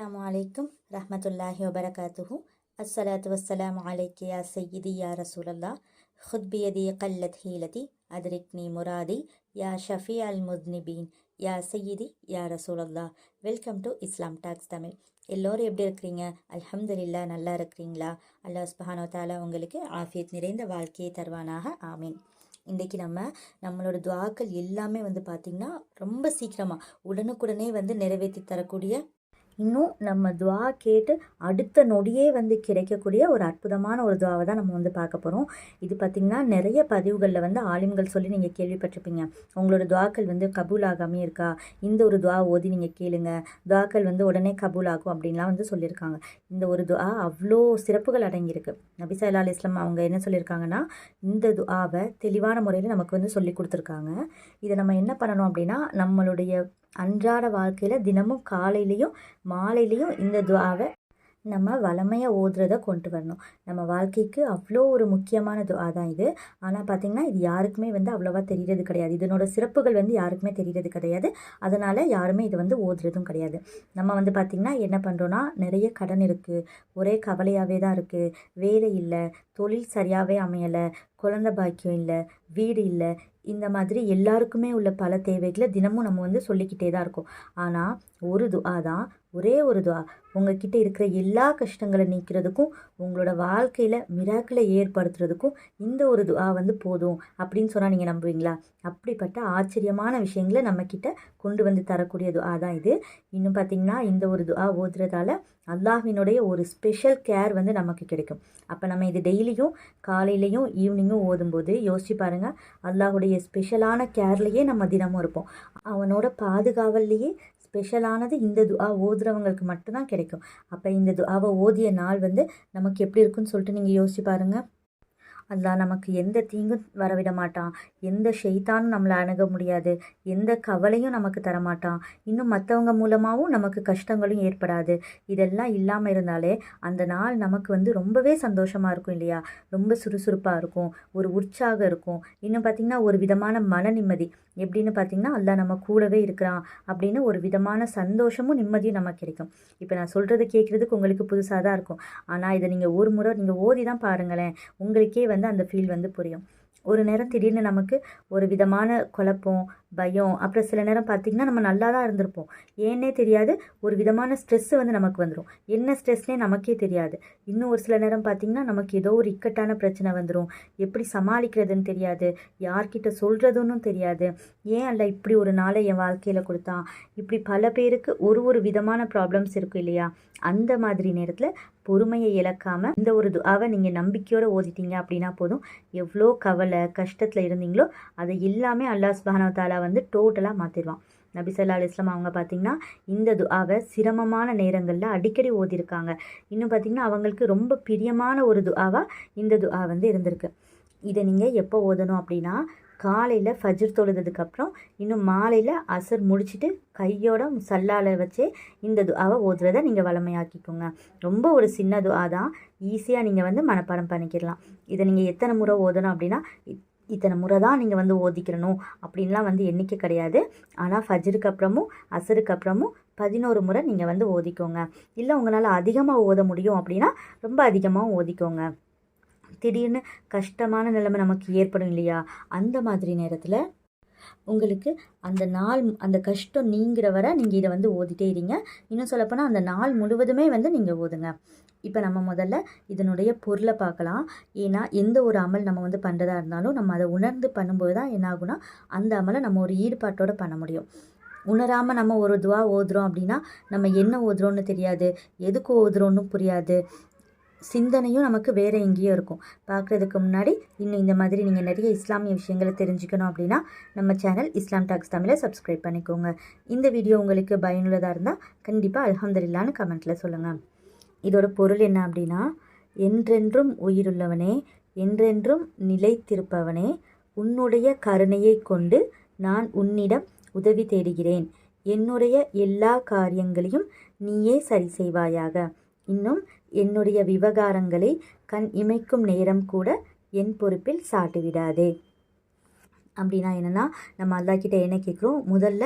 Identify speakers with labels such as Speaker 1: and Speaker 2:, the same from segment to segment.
Speaker 1: அஸ்லாம் அலைக்கும் ரஹமத்துல்லாஹி வபரகாத்துஹு. அஸ்ஸலாத்து வஸ்ஸலாம் அலைக்கு யா சையீதி யா ரசூலல்லா ஹுத்பியதி கல்லத் ஹீலதி அதிரிக்னி முராதி யா ஷஃபி அல் முத்னிபீன் யா சையீதி யா ரசூலல்லா welcome to Islam talks Tamil. எல்லோரும் எப்படி இருக்கிறீங்க? அல்ஹம்துலில்லா நல்லா இருக்கிறீங்களா? அல்லாஹ் சுபஹானோ தாலா உங்களுக்கு ஆஃபியத் நிறைந்த வாழ்க்கையை தருவானாக. ஆமீன். இன்றைக்கி நம்ம நம்மளோட துவாக்கள் எல்லாமே வந்து பார்த்திங்கன்னா ரொம்ப சீக்கிரமாக உடனுக்குடனே வந்து நிறைவேற்றி தரக்கூடிய இன்னும் நம்ம துவா கேட்டு அடுத்த நொடியே வந்து கிடைக்கக்கூடிய ஒரு அற்புதமான ஒரு துவாவை தான் நம்ம வந்து பார்க்க போகிறோம் இது பார்த்திங்கன்னா நிறைய பதிவுகளில் வந்து ஆலிம்கள் சொல்லி நீங்கள் கேள்விப்பட்டிருப்பீங்க. உங்களோட துவாக்கள் வந்து கபூல் ஆகாமே இருக்கா? இந்த ஒரு துவா ஓதி நீங்கள் கேளுங்க. துவாக்கள் வந்து உடனே கபூல் ஆகும் அப்படின்லாம் வந்து சொல்லியிருக்காங்க. இந்த ஒரு துவா அவ்வளோ சிறப்புகள் அடங்கியிருக்கு. நபிசா அலா இஸ்லாம் அவங்க என்ன சொல்லியிருக்காங்கன்னா இந்த துவாவை தெளிவான முறையில் நமக்கு வந்து சொல்லி கொடுத்துருக்காங்க. இதை நம்ம என்ன பண்ணணும் அப்படின்னா நம்மளுடைய அன்றாட வாழ்க்கையில் தினமும் காலையிலையும் மாலையிலையும் இந்த துவாவை நம்ம வளமையாக ஓதுறத கொண்டு வரணும். நம்ம வாழ்க்கைக்கு அவ்வளோ ஒரு முக்கியமான துவா தான் இது. ஆனால் பார்த்திங்கன்னா இது யாருக்குமே வந்து அவ்வளோவா தெரிகிறது கிடையாது. இதனோட சிறப்புகள் வந்து யாருக்குமே தெரிகிறது கிடையாது. அதனால் யாருமே இது வந்து ஓதுறதும் கிடையாது. நம்ம வந்து பார்த்திங்கன்னா என்ன பண்ணுறோன்னா நிறைய கடன் இருக்குது ஒரே கவலையாகவே தான் இருக்குது வேலை இல்லை. தொழில் சரியாகவே அமையலை. குழந்த பாக்கியம் இல்லை வீடு இல்லை இந்த மாதிரி எல்லாருக்குமே உள்ள பல தேவைகளை தினமும் நம்ம வந்து சொல்லிக்கிட்டே தான் இருக்கோம். ஆனால் ஒரு துவா தான் ஒரே ஒரு துவா உங்ககிட்ட இருக்கிற எல்லா கஷ்டங்களை நீக்கிறதுக்கும் உங்களோட வாழ்க்கையில் மிராக்களை ஏற்படுத்துறதுக்கும் இந்த ஒரு துவா வந்து போதும் அப்படின்னு சொன்னால் நீங்கள் நம்புவீங்களா? அப்படிப்பட்ட ஆச்சரியமான விஷயங்களை நம்மக்கிட்ட கொண்டு வந்து தரக்கூடிய துவா தான் இது. இன்னும் பார்த்திங்கன்னா இந்த ஒரு துவா ஓதுறதால அல்லாஹினுடைய ஒரு ஸ்பெஷல் கேர் வந்து நமக்கு கிடைக்கும். அப்போ நம்ம இது டெய்லியும் காலையிலையும் ஈவினிங்கும் ஓதும்போது யோசிச்சு பாருங்கள் அல்லாஹுடைய ஸ்பெஷலான கேர்லேயே நம்ம தினமும் இருப்போம். அவனோட பாதுகாவல்லையே ஸ்பெஷலானது இந்த துஆ ஓதுறவங்களுக்கு மட்டும்தான் கிடைக்கும். அப்போ இந்த துஆவை ஓதிய நாள் வந்து நமக்கு எப்படி இருக்குன்னு சொல்லிட்டு நீங்கள் யோசிச்சு பாருங்கள் அல்லா நமக்கு எந்த தீங்கும் வரவிட மாட்டான் எந்த ஷெய்தானும் நம்மளை அணுக முடியாது. எந்த கவலையும் நமக்கு தரமாட்டான். இன்னும் மற்றவங்க மூலமாகவும் நமக்கு கஷ்டங்களும் ஏற்படாது. இதெல்லாம் இல்லாமல் இருந்தாலே அந்த நாள் நமக்கு வந்து ரொம்பவே சந்தோஷமாக இருக்கும் இல்லையா? ரொம்ப சுறுசுறுப்பாக இருக்கும். ஒரு உற்சாகம் இருக்கும். இன்னும் பார்த்திங்கன்னா ஒரு விதமான மன நிம்மதி. எப்படின்னு பார்த்தீங்கன்னா அல்லா நம்ம கூடவே இருக்கிறான் அப்படின்னு ஒரு விதமான சந்தோஷமும் நிம்மதியும் நமக்கு கிடைக்கும். இப்போ நான் சொல்கிறது கேட்குறதுக்கு உங்களுக்கு புதுசாக தான் இருக்கும். ஆனால் இதை நீங்கள் ஒரு முறை நீங்கள் ஓதி தான் பாருங்களேன். உங்களுக்கே வந்து அந்த ஃபீல் வந்து புரியும். ஒரு நேரம் திடீர்னு நமக்கு ஒரு விதமான குழப்பம் பயம். அப்புறம் சில நேரம் பார்த்திங்கன்னா நம்ம நல்லா தான் இருந்திருப்போம். ஏன்னே தெரியாது ஒரு விதமான ஸ்ட்ரெஸ்ஸு வந்து நமக்கு வந்துடும் என்ன ஸ்ட்ரெஸ்னே நமக்கே தெரியாது. இன்னும் ஒரு சில நேரம் பார்த்திங்கன்னா நமக்கு ஏதோ ஒரு இக்கட்டான பிரச்சனை வந்துடும் எப்படி சமாளிக்கிறதுன்னு தெரியாது. யார்கிட்ட சொல்கிறதுன்னு தெரியாது. ஏன் அல்ல இப்படி ஒரு நாளை என் வாழ்க்கையில் கொடுத்தான்? இப்படி பல பேருக்கு ஒரு ஒரு விதமான ப்ராப்ளம்ஸ் இருக்கும் இல்லையா? அந்த மாதிரி நேரத்தில் பொறுமையை இழக்காமல் இந்த ஒரு துவாவை நீங்கள் நம்பிக்கையோடு ஓதிட்டீங்க அப்படின்னா போதும். எவ்வளோ கவலை கஷ்டத்தில் இருந்தீங்களோ அதை எல்லாமே அல்லாஸ் பஹானவத்தாலா வந்து டோட்டலாக மாற்றிடுவான் நபி சல்லா இஸ்லாம் அவங்க பார்த்திங்கன்னா இந்த துஆவை சிரமமான நேரங்களில் அடிக்கடி ஓதியிருக்காங்க இன்னும் பார்த்திங்கன்னா அவங்களுக்கு ரொம்ப பிரியமான ஒரு துஆவாக இந்த துஆ வந்து இருந்திருக்கு. இதை நீங்கள் எப்போ ஓதணும் அப்படின்னா காலையில் ஃபஜ்ர் தொழுதுக்கப்புறம் இன்னும் மாலையில் அசர் முடிச்சுட்டு கையோட சல்லால வச்சே இந்த துஆவை ஓதுறதை நீங்கள் வளமையாக்கிக்கோங்க. ரொம்ப ஒரு சின்ன துஆ தான். ஈஸியாக நீங்கள் வந்து மனப்பாடம் பண்ணிக்கிடலாம். இதை நீங்கள் எத்தனை முறை ஓதணும் அப்படின்னா இத்தனை முறை தான் நீங்கள் வந்து ஓதிக்கிறணும் அப்படின்லாம் வந்து எண்ணிக்கை கிடையாது. ஆனால் ஃபஜருக்கு அப்புறமும் அசருக்கு அப்புறமும் பதினோரு முறை நீங்கள் வந்து ஓதிக்கோங்க. இல்லை உங்களால் அதிகமாக ஓத முடியும் அப்படின்னா ரொம்ப அதிகமாக ஓதிக்கோங்க. திடீர்னு கஷ்டமான நிலைமை நமக்கு ஏற்படும் இல்லையா? அந்த மாதிரி நேரத்தில் உங்களுக்கு அந்த நாள் அந்த கஷ்டம் நீங்கிற வரை நீங்கள் இதை வந்து ஓதிட்டே இருங்க. இன்னும் சொல்லப்போனால் அந்த நாள் முழுவதுமே வந்து நீங்கள் ஓதுங்க. இப்போ நம்ம முதல்ல இதனுடைய பொருளை பார்க்கலாம். ஏன்னா எந்த ஒரு அமல் நம்ம வந்து பண்ணுறதா இருந்தாலும் நம்ம அதை உணர்ந்து பண்ணும்போது தான் என்ன ஆகுனா அந்த அமலை நம்ம ஒரு ஈடுபாட்டோடு பண்ண முடியும். உணராமல் நம்ம ஒரு துவா ஓதுறோம் அப்படின்னா நம்ம என்ன ஓதுறோன்னு தெரியாது எதுக்கு ஓதுறோன்னு புரியாது. சிந்தனையும் நமக்கு வேறு எங்கேயோ இருக்கும். பார்க்குறதுக்கு முன்னாடி இன்னும் இந்த மாதிரி நீங்கள் நிறைய இஸ்லாமிய விஷயங்களை தெரிஞ்சுக்கணும் அப்படின்னா நம்ம சேனல் இஸ்லாம் டாக்ஸ் தமிழை சப்ஸ்கிரைப் பண்ணிக்கோங்க. இந்த வீடியோ உங்களுக்கு பயனுள்ளதாக இருந்தால் கண்டிப்பாக அலமதுல்லான்னு கமெண்ட்டில் சொல்லுங்கள் இதோட பொருள் என்ன அப்படின்னா என்றென்றும் உயிருள்ளவனே என்றென்றும் நிலைத்திருப்பவனே உன்னுடைய கருணையை கொண்டு நான் உன்னிடம் உதவி தேடுகிறேன். என்னுடைய எல்லா காரியங்களையும் நீயே சரி செய்வாயாக. இன்னும் என்னுடைய விவகாரங்களை கண் இமைக்கும் நேரம் கூட என் பொறுப்பில் சாட்டிவிடாதே. அப்படின்னா என்னென்னா நம்ம அல்லாக்கிட்ட என்ன கேட்குறோம்? முதல்ல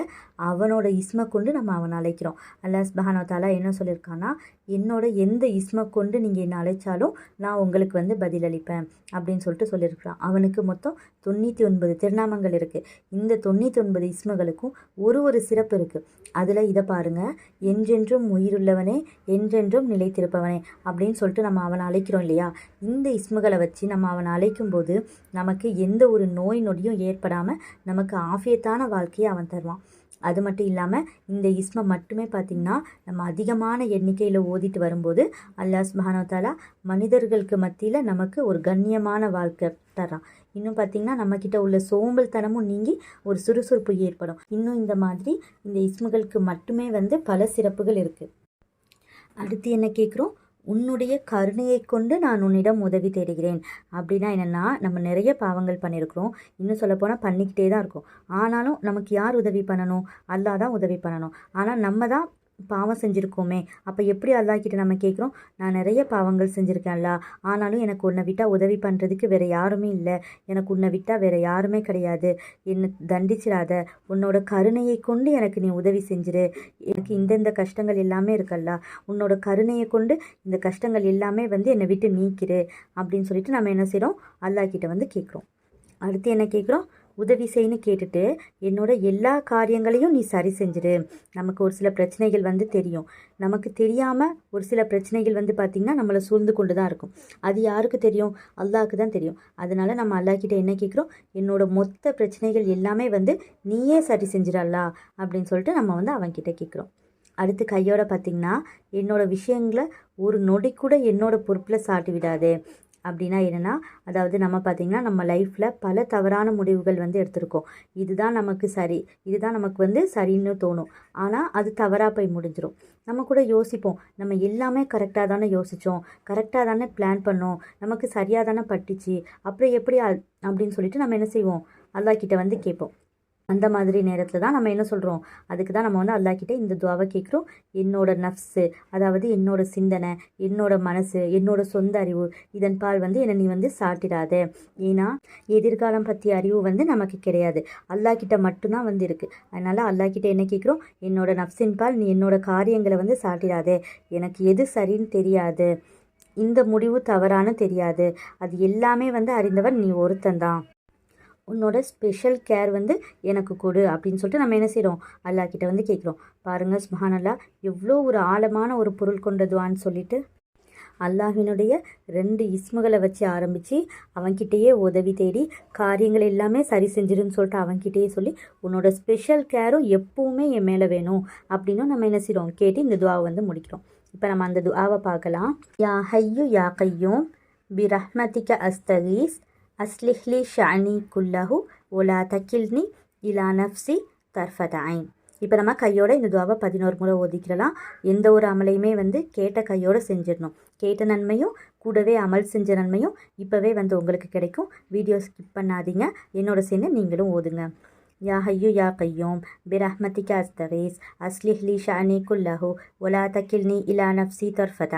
Speaker 1: அவனோட இஸ்மை கொண்டு நம்ம அவனை அழைக்கிறோம். அல்லாஸ் சுபஹானஹு தாலா என்ன சொல்லியிருக்கான்னா என்னோட எந்த இஸ்மை கொண்டு நீங்கள் என்னை அழைச்சாலும் நான் உங்களுக்கு வந்து பதிலளிப்பேன் அப்படின்னு சொல்லிட்டு சொல்லியிருக்கிறான். அவனுக்கு மொத்தம் தொண்ணூற்றி ஒன்பது திருநாமங்கள் இருக்குது இந்த தொண்ணூற்றி ஒன்பது இஸ்முகளுக்கும் ஒரு ஒரு சிறப்பு இருக்குது அதில் இதை பாருங்கள் என்றென்றும் உயிருள்ளவனே என்றென்றும் நிலைத்திருப்பவனே அப்படின்னு சொல்லிட்டு நம்ம அவனை அழைக்கிறோம் இல்லையா? இந்த இஸ்முகளை வச்சு நம்ம அவனை அழைக்கும்போது நமக்கு எந்த ஒரு நோய் நொடியும் ஏற்படாமல் நமக்கு ஆஃபியத்தான வாழ்க்கையை அவன் தருவான். அது மட்டும் இல்லாமல் இந்த இஸ்மை மட்டுமே பார்த்திங்கன்னா நம்ம அதிகமான எண்ணிக்கையில் ஓதிட்டு வரும்போது அல்லாஹ் சுபஹானஹு மனிதர்களுக்கு மத்தியில் நமக்கு ஒரு கண்ணியமான வாழ்க்கை தர்றான். இன்னும் பார்த்திங்கன்னா நம்மக்கிட்ட உள்ள சோம்பல் தனமும் நீங்கி ஒரு சுறுசுறுப்பு ஏற்படும். இன்னும் இந்த மாதிரி இந்த இஸ்முகளுக்கு மட்டுமே வந்து பல சிறப்புகள் இருக்குது அடுத்து என்ன கேட்குறோம் உன்னுடைய கருணையை கொண்டு நான் உன்னிடம் உதவி தேடுகிறேன். அப்படின்னா என்னென்னா நம்ம நிறைய பாவங்கள் பண்ணியிருக்கிறோம் இன்னும் சொல்லப்போனால் பண்ணிக்கிட்டே தான் இருக்கும். ஆனாலும் நமக்கு யார் உதவி பண்ணணும்? அல்லா தான் உதவி பண்ணணும். ஆனால் நம்ம தான் பாவம் செஞ்சுருக்கோமே. அப்போ எப்படி அல்லாஹ்கிட்ட நம்ம கேட்குறோம் நான் நிறைய பாவங்கள் செஞ்சுருக்கேன்ல. ஆனாலும் எனக்கு உன்னை விட்டால் உதவி பண்ணுறதுக்கு வேறு யாருமே இல்லை. எனக்கு உன்னை விட்டால் வேறு யாருமே கிடையாது. என்னை தண்டிச்சிடாத. உன்னோட கருணையை கொண்டு எனக்கு நீ உதவி செஞ்சிரு. எனக்கு இந்தந்த கஷ்டங்கள் எல்லாமே இருக்கல்ல. உன்னோட கருணையை கொண்டு இந்த கஷ்டங்கள் எல்லாமே வந்து என்னை விட்டு நீக்கிரு. அப்படின்னு சொல்லிட்டு நம்ம என்ன செய்கிறோம் அல்லாஹ்கிட்ட வந்து கேட்குறோம் அடுத்து என்ன கேட்குறோம் உதவி செய்யன்னு கேட்டுட்டு என்னோட எல்லா காரியங்களையும் நீ சரி செஞ்சிரு நமக்கு ஒரு சில பிரச்சனைகள் வந்து தெரியும். நமக்கு தெரியாமல் ஒரு சில பிரச்சனைகள் வந்து பார்த்திங்கன்னா நம்மளை சூழ்ந்து கொண்டு தான் இருக்கும். அது யாருக்கு தெரியும்? அல்லாஹ்க்கு தான் தெரியும். அதனால் நம்ம அல்லாக்கிட்ட என்ன கேட்குறோம் என்னோட மொத்த பிரச்சனைகள் எல்லாமே வந்து நீயே சரி செஞ்சிடல்லா அப்படின்னு சொல்லிட்டு நம்ம வந்து அவன்கிட்ட கேட்குறோம் அடுத்து கையோட பார்த்திங்கன்னா என்னோடய விஷயங்களை ஒரு நொடி கூட என்னோடய பொறுப்பில் சாட்டி விடாது. அப்படின்னா என்னென்னா அதாவது நம்ம பார்த்திங்கன்னா நம்ம லைஃப்பில் பல தவறான முடிவுகள் வந்து எடுத்திருக்கோம். இதுதான் நமக்கு சரி. இதுதான் நமக்கு வந்து சரின்னு தோணும். ஆனால் அது தவறாக போய் முடிஞ்சிடும் நம்ம கூட யோசிப்போம். நம்ம எல்லாமே கரெக்டாக தானே யோசித்தோம் கரெக்டாக தானே பிளான் பண்ணோம். நமக்கு சரியாக தானே பட்டுச்சு. அப்புறம் எப்படி அப்படின்னு சொல்லிட்டு நம்ம என்ன செய்வோம்? அல்லா கிட்ட வந்து கேட்போம். அந்த மாதிரி நேரத்தில் தான் நம்ம என்ன சொல்கிறோம் அதுக்கு தான் நம்ம வந்து அல்லாக்கிட்ட இந்த துவாவை கேட்குறோம். என்னோட நஃப்ஸு அதாவது என்னோட சிந்தனை என்னோட மனசு என்னோட சொந்த அறிவு இதன் பால் வந்து என்னை நீ வந்து சாட்டிடாத ஏன்னா எதிர்காலம் பற்றிய அறிவு வந்து நமக்கு கிடையாது. அல்லாக்கிட்ட மட்டும்தான் வந்து இருக்குது அதனால் அல்லாக்கிட்ட என்ன கேட்குறோம்? என்னோட நஃப்ஸின் பால் நீ என்னோட காரியங்களை வந்து சாட்டிடாத எனக்கு எது சரின்னு தெரியாது. இந்த முடிவு தவறானு தெரியாது. அது எல்லாமே வந்து அறிந்தவர் நீ ஒருத்தந்தான் உன்னோட ஸ்பெஷல் கேர் வந்து எனக்கு கொடு அப்படின்னு சொல்லிட்டு நம்ம என்ன செய்கிறோம் அல்லா கிட்ட வந்து கேட்குறோம் பாருங்கள் சுஹானல்லா எவ்வளோ ஒரு ஆழமான ஒரு பொருள் கொண்டதுவான்னு சொல்லிட்டு அல்லாஹினுடைய ரெண்டு இஸ்முகளை வச்சு ஆரம்பித்து அவன்கிட்டயே உதவி தேடி காரியங்கள் எல்லாமே சரி செஞ்சிருன்னு சொல்லிட்டு அவன்கிட்டயே சொல்லி உன்னோட ஸ்பெஷல் கேரும் எப்பவுமே என் மேலே வேணும் அப்படின்னும் நம்ம என்ன செய்கிறோம் கேட்டு இந்த துவாவை வந்து முடிக்கிறோம். இப்போ நம்ம அந்த துவாவை பார்க்கலாம். யா ஹையு யா கையும் பி அஸ்தகீஸ் அஸ்லிஹ்லி ஷானி குல்லஹு ஒலா தக்கில்னி இலா நஃப்சி தர்ஃபதாயின் இப்போ நம்ம கையோட இந்த துவாவை பதினோரு முறை ஒதுக்கிடலாம் எந்த ஒரு அமலையுமே வந்து கேட்ட கையோடு செஞ்சிடணும். கேட்ட நன்மையும் கூடவே அமல் செஞ்ச நன்மையும் இப்போவே வந்து உங்களுக்கு கிடைக்கும். வீடியோ ஸ்கிப் பண்ணாதீங்க. என்னோட சேர்ந்து நீங்களும் ஓதுங்க. யா ஹையு யா கையோம் பிரஹ்மதிக அஸ்தவேஸ் அஸ்லிஹ்லி ஷானி குல்லஹு ஒலா தக்கில்னி இலா நஃப்சி தர்ஃபத்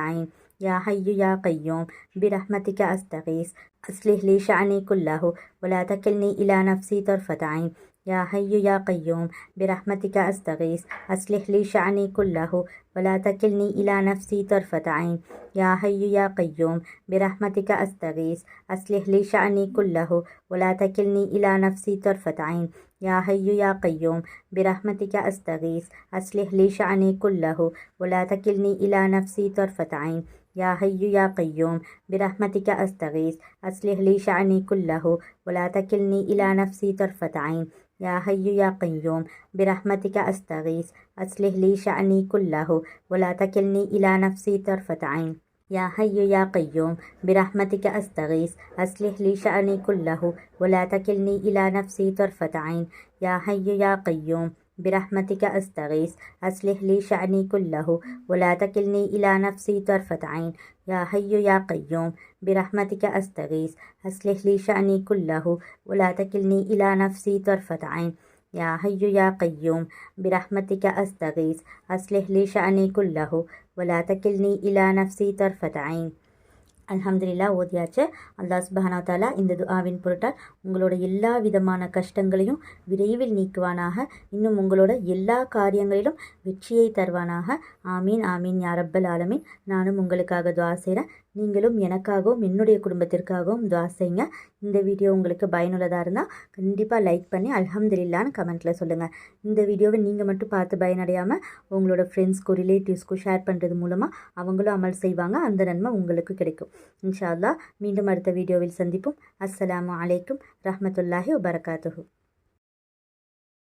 Speaker 1: يا حي يا قيوم برحمتك أستغيث. أصلح لي شأني كله ولا تكلني إلى نفسي طرفة عين. يا حي يا قيوم برحمتك أستغيث. أصلح لي شأني كله ولا تكلني إلى نفسي طرفة عين. يا حي يا قيوم برحمتك أستغيث. أصلح لي شأني كله ولا تكلني إلى نفسي طرفة عين. يا حي يا قيوم برحمتك أستغيث. أصلح لي شأني كله ولا تكلني إلى نفسي طرفة عين. يا حي يا قيوم برحمتك أستغيث. أصلح لي شأني كله ولا تكلني إلى نفسي طرفة عين. يا حي يا قيوم برحمتك أستغيث. أصلح لي شأني كله ولا تكلني إلى نفسي طرفة عين. يا حي يا قيوم برحمتك أستغيث. أصلح لي شأني كله ولا تكلني إلى نفسي طرفة عين. يا حي يا قيوم برحمتك أستغيث. أصلح لي شأني كله ولا تكلني إلى نفسي طرفة عين. يا حي يا قيوم برحمتك أستغيث. أصلح لي شأني كله ولا تكلني إلى نفسي طرفة عين. يا حي يا قيوم برحمتك أستغيث. أصلح لي شأني كله ولا تكلني إلى نفسي طرفة عين. அல்ஹம்துலில்லா ஓதியாச்சு. அல்லாஹ் சுபஹானா தாலா இந்த துஆவின் பொருட்டால் உங்களோட எல்லா விதமான கஷ்டங்களையும் விரைவில் நீக்குவானாக. இன்னும் உங்களோட எல்லா காரியங்களிலும் வெற்றியை தருவானாக. ஆமீன் ஆமீன் யாரப்பல் ஆலமீன். நானும் உங்களுக்காக துவா செய்கிறேன் நீங்களும் எனக்காகவும் என்னுடைய குடும்பத்திற்காகவும் துவா செய்யுங்க. இந்த வீடியோ உங்களுக்கு பயனுள்ளதாக இருந்தால் கண்டிப்பாக லைக் பண்ணி அலமதுல்லான்னு கமெண்ட்டில் சொல்லுங்கள் இந்த வீடியோவை நீங்கள் மட்டும் பார்த்து பயனடையாமல் உங்களோட ஃப்ரெண்ட்ஸ்க்கும் ரிலேட்டிவ்ஸ்க்கும் ஷேர் பண்ணுறது மூலமாக அவங்களும் அமல் செய்வாங்க அந்த நன்மை உங்களுக்கு கிடைக்கும். இன்ஷா அல்லா மீண்டும் அடுத்த வீடியோவில் சந்திப்போம். அஸ்ஸலாமு அலைக்கும் ரஹ்மத்துல்லாஹி வபரகாத்துஹு.